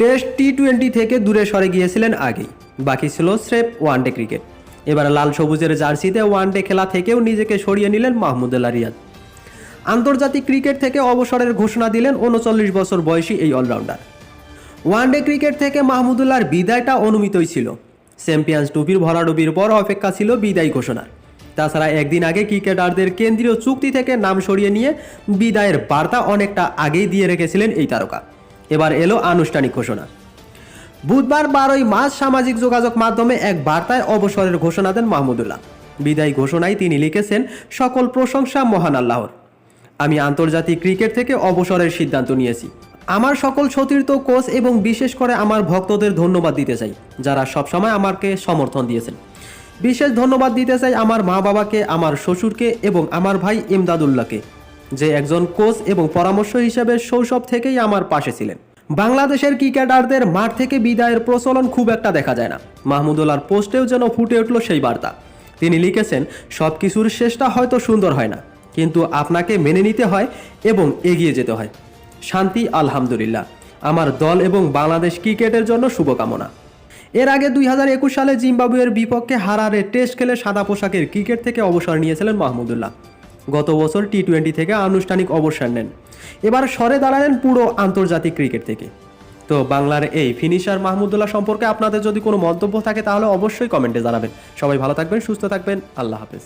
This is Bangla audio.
টেস্ট টি টোয়েন্টি থেকে দূরে সরে গিয়েছিলেন আগেই। বাকি ছিল স্রেফ ওয়ানডে ক্রিকেট। এবার লাল সবুজের জার্সিতে ওয়ানডে খেলা থেকেও নিজেকে সরিয়ে নিলেন মাহমুদুল্লাহ রিয়াদ। আন্তর্জাতিক ক্রিকেট থেকে অবসরের ঘোষণা দিলেন উনচল্লিশ বছর বয়সী এই অলরাউন্ডার। ওয়ানডে ক্রিকেট থেকে মাহমুদুল্লাহর বিদায়টা অনুমিতই ছিল। চ্যাম্পিয়ন্স টুপির ভরাডুবির পর অপেক্ষা ছিল বিদায় ঘোষণার। তাছাড়া একদিন আগে ক্রিকেটারদের কেন্দ্রীয় চুক্তি থেকে নাম সরিয়ে নিয়ে বিদায়ের বার্তা অনেকটা আগেই দিয়ে রেখেছিলেন এই তারকা। এবার এলো আনুষ্ঠানিক ঘোষণা। বুধবার বারোই মার্চ সামাজিক যোগাযোগ মাধ্যমে এক বার্তায় অবসরের ঘোষণা দেন মাহমুদুল্লাহ। বিদায় ঘোষণায় তিনি লিখেছেন, সকল প্রশংসা মহান আল্লাহর। আমি আন্তর্জাতিক ক্রিকেট থেকে অবসরের সিদ্ধান্ত নিয়েছি। আমার সকল সতীর্থ, কোচ এবং বিশেষ করে আমার ভক্তদের ধন্যবাদ দিতে চাই, যারা সবসময় আমাকে সমর্থন দিয়েছেন। বিশেষ ধন্যবাদ দিতে চাই আমার মা বাবাকে আমার শ্বশুরকে এবং আমার ভাই ইমদাদুল্লাহকে। যে একজন কোচ এবং পরামর্শ হিসেবে শৈশব থেকেই আমার পাশে ছিলেন। বাংলাদেশের ক্রিকেটারদের মাঠ থেকে বিদায়ের প্রচলন খুব একটা দেখা যায় না। মাহমুদুল্লাহর পোস্টেও যেন ফুটে উঠল সেই বার্তা। তিনি লিখেছেন সব কিছুর শেষটা হয়তো সুন্দর হয় না, কিন্তু আপনাকে মেনে নিতে হয় এবং এগিয়ে যেতে হয়। শান্তি, আলহামদুলিল্লাহ। আমার দল এবং বাংলাদেশ ক্রিকেটের জন্য শুভকামনা। এর আগে দুই হাজার একুশ সালে জিম্বাবুয়ের বিপক্ষে হারারে টেস্ট খেলে সাদা পোশাকের ক্রিকেট থেকে অবসর নিয়েছিলেন মাহমুদুল্লাহ। গত বছর টি টোয়েন্টি থেকে আনুষ্ঠানিক অবসর নেন। এবার সরে দাঁড়ালেন পুরো আন্তর্জাতিক ক্রিকেট থেকে। তো বাংলার এই ফিনিশার মাহমুদুল্লাহ সম্পর্কে আপনাদের যদি কোনো মন্তব্য থাকে তাহলে অবশ্যই কমেন্টে জানাবেন। সবাই ভালো থাকবেন, সুস্থ থাকবেন, আল্লাহ হাফেজ।